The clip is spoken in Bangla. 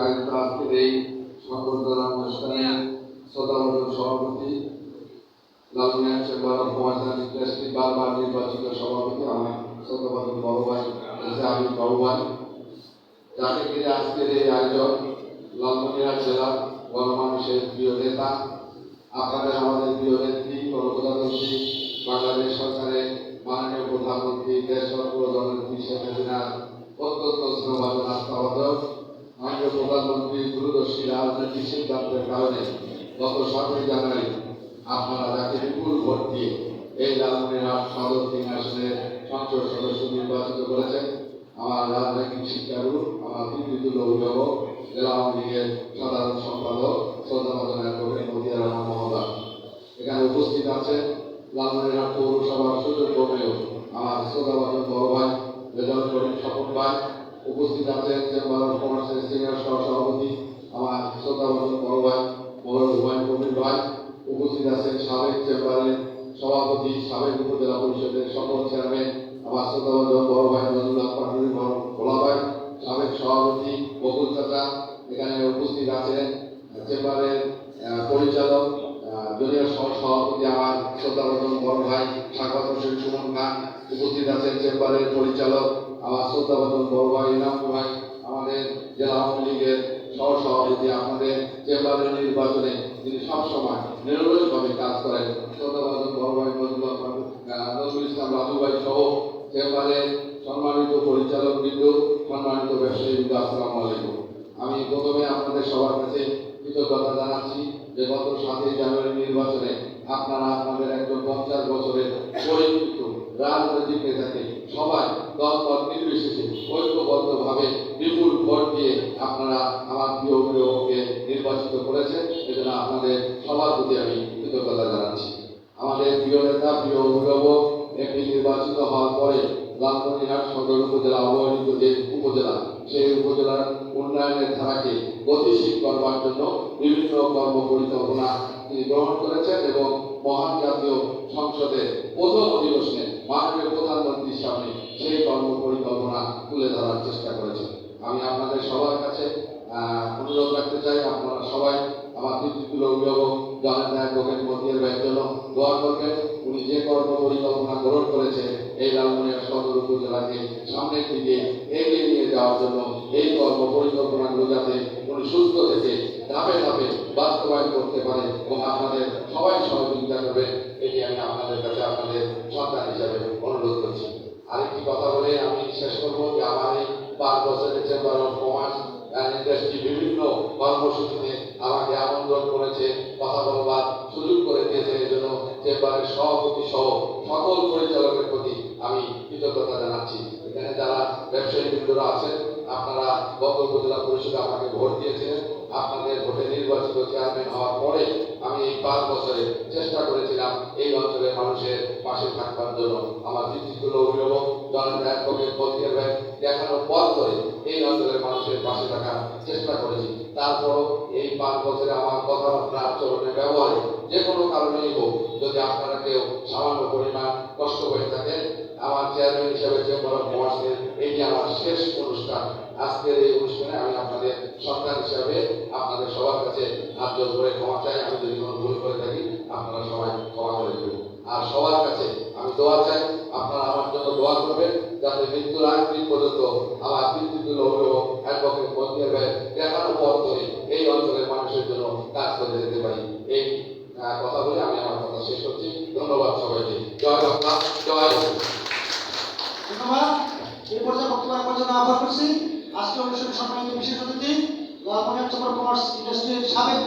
আয়োজিত আজকের এই সংবর্ধনা অনুষ্ঠানে শ্রদ্ধাভাজন সভাপতি লালমিয়া চেম্বার অফ ইন্ডাস্ট্রি বারবার নির্বাচিত সভাপতি আমার শ্রদ্ধাভাজন বড় আমি বড় ভাই যাকে ঘিরে আজকের এই আয়োজন লালমনিরহাট জেলার গণমানুষের প্রিয় নেতা আপনাদের আমাদের প্রিয় নেত্রী গণপ্রজাতন্ত্রী বাংলাদেশ সরকারের মাননীয় প্রধানমন্ত্রী দেশ জননেত্রী শেখ হাসিনার অত্যন্ত স্নেহভাজন আস্থাভাজন মাননীয় প্রধানমন্ত্রীর দূরদর্শী রাজনৈতিক সিদ্ধান্তের কারণে গত সাতই জানুয়ারি আপনারা যাকে বিপুল ভোট দিয়ে এই লালমনিরহাট সদর তিন আসনের সংসদ সদস্য নির্বাচিত করেছেন, আমার রাজনৈতিক শিক্ষাগুরু, আমার পিতৃতুল্য অভিভাবক, জেলা আওয়ামী লীগের সাধারণ সম্পাদক শ্রদ্ধাভাজন অ্যাডভোকেট মতিয়া রহমান মহোদয়। এখানে উপস্থিত আছেন লালমনিরহাট পৌরসভার সুযোগ্য মেয়র, আমার শ্রদ্ধাভাজন বড় ভাই, রেজাউল করিম স্বপন ভাই উপস্থিত আছেন চেম্বার অফ কমার্সের সিনিয়র সহ সভাপতি আমার শ্রদ্ধাভাজন বড় ভাই মহল হুমায়ুন কবির ভাই। উপস্থিত আছেন সাবেক চেম্বারের সভাপতি, সাবেক উপজেলা পরিষদের সকল চেয়ারম্যান, আমার শ্রদ্ধাভাজন বড় ভাই নজরুল্লাহ পাটুরি ভোলা ভাই, সাবেক সভাপতি বকুল চাচা, এখানে উপস্থিত আছেন চেম্বারের পরিচালক জুনিয়র সহ সভাপতি আমার শ্রদ্ধাভাজন বড় ভাই স্বাগত হোসেন সুমন খান। উপস্থিত আছেন চেম্বারের পরিচালক আমার শ্রদ্ধাভাজন বড় ভাই ইনাম ভাই, আমাদের জেলা আওয়ামী লীগের সহ সভাপতি আমাদের চেম্বারের নির্বাচনে তিনি সবসময় নিরলসভাবে কাজ করেন। শ্রদ্ধাভাজন বড় ভাই, নজরুল ইসলাম রাজু ভাই সহ চেম্বারের সম্মানিত পরিচালক বৃন্দ, সম্মানিত ব্যবসায়ী বৃন্দ, আসসালামু আলাইকুম। আমি প্রথমে আপনাদের সবার কাছে কৃতজ্ঞতা জানাচ্ছি যে গত সাতই জানুয়ারি নির্বাচনে আপনারা আপনাদের একজন পঞ্চাশ বছরের পরিচিত রাজনৈতিক নেতাকে সবাই দল দল নির্বিশেষে ঐক্যবদ্ধভাবে বিপুল ভোট দিয়ে আপনারা আমার প্রিয় অভিভাবককে নির্বাচিত করেছেন। এজন্য আপনাদের সবার প্রতি আমি কৃতজ্ঞতা জানাচ্ছি। আমাদের প্রিয় নেতা, প্রিয় অভিভাবক এমপি নির্বাচিত হওয়ার পরে লালমনিরহাট সদর উপজেলা, অবহেলিত যে উপজেলা, সেই উপজেলার উন্নয়নের ধারাকে গতিশীল করবার জন্য বিভিন্ন কর্ম পরিকল্পনা তিনি গ্রহণ করেছেন এবং মহান জাতীয় সংসদের প্রথম অধিবেশনে মাননীয় প্রধানমন্ত্রীর সামনে তুলে ধরার চেষ্টা করেছেন আমি আপনাদের সবার কাছে অনুরোধ রাখতে চাই, আপনারা সবাই আমার পিতৃতুল্য অভিভাবক জনের অ্যাডভোকেট মতিয়ার ভাইয়ের জন্য দোয়া করবেন। উনি যে কর্ম পরিকল্পনা গ্রহণ করেছে, এই লালমনিরহাট সদর উপজেলাকে সামনের দিকে এগিয়ে নিয়ে যাওয়ার জন্য এই কর্ম পরিকল্পনাগুলো যাতে উনি সুস্থ থেকে ধাপে ধাপে বাস্তবায়ন করতে পারে এবং আপনাদের সবাই সহযোগিতা করবে এটি আমি আপনাদের কাছে আপনাদের সন্তান হিসাবে অনুরোধ করছি আরেকটি কথা বলে আমি শেষ করব যে আমার এই পাঁচ বছরের চেম্বার অফ কমার্স ইন্ডাস্ট্রি বিভিন্ন কর্মসূচিতে আমাকে আমন্ত্রণ করেছে, কথা বলবার সুযোগ করে দিয়েছে। এই জন্য চেম্বারের সভাপতি সহ সকল পরিচালকের প্রতি আমি কৃতজ্ঞতা জানাচ্ছি। এখানে যারা ব্যবসায়ী বৃন্দরা আছেন, আপনারা গত উপজেলা পরিষদে আমাকে ভোট দিয়েছিলেন। আপনাদের ভোটে নির্বাচিত চেয়ারম্যান হওয়ার পরে আমি এই পাঁচ বছরে চেষ্টা করেছিলাম এই অঞ্চলের মানুষের পাশে থাকবার জন্য আমার পিতৃতুল্য অভিভাবক বলতির ভাই দেখানোর পর করে এই অঞ্চলের মানুষের পাশে থাকার চেষ্টা করেছি। তারপরও এই পাঁচ বছরে আমার কথাবার্তা, আচরণের ব্যবহারে যে কোনো কারণেই হোক, যদি আপনারা কেউ সামান্য পরিমাণ কষ্ট হয়ে থাকে আমার চেয়ারম্যান হিসেবে চেম্বার অফ কমার্সের এটি আমার শেষ অনুষ্ঠান। আজকের এই অনুষ্ঠানে আমি আপনাদের সরকার হিসাবে আপনাদের সবার কাছে হাত জোর করে ক্ষমা চাই। আমি যদি কোনো ভুল করে থাকি আপনারা সবাই ক্ষমা করে দেবেন আর সবার কাছে আমি দোয়া চাই, আপনারা আমার জন্য দোয়া করবেন, যাতে মৃত্যুর আগ দিন পর্যন্ত আমার পিতৃতুল্য অভিভাবক অ্যাডভোকেট মন্দির ভাই দেখানো পথ ধরে এই অঞ্চলের মানুষের জন্য কাজ করে যেতে পারি। এই কথা বলে আমি আমার কথা শেষ করছি। ধন্যবাদ সবাইকে। জয় বাংলা জয় ধন্যবাদ। এই পর্যায়ে বক্তব্য রাখার জন্য আহ্বান করছি। আজকে অনুষ্ঠানে সম্মানিত বিশেষ অতিথি চেম্বার অফ কমার্স ইন্ডাস্ট্রির সাবেক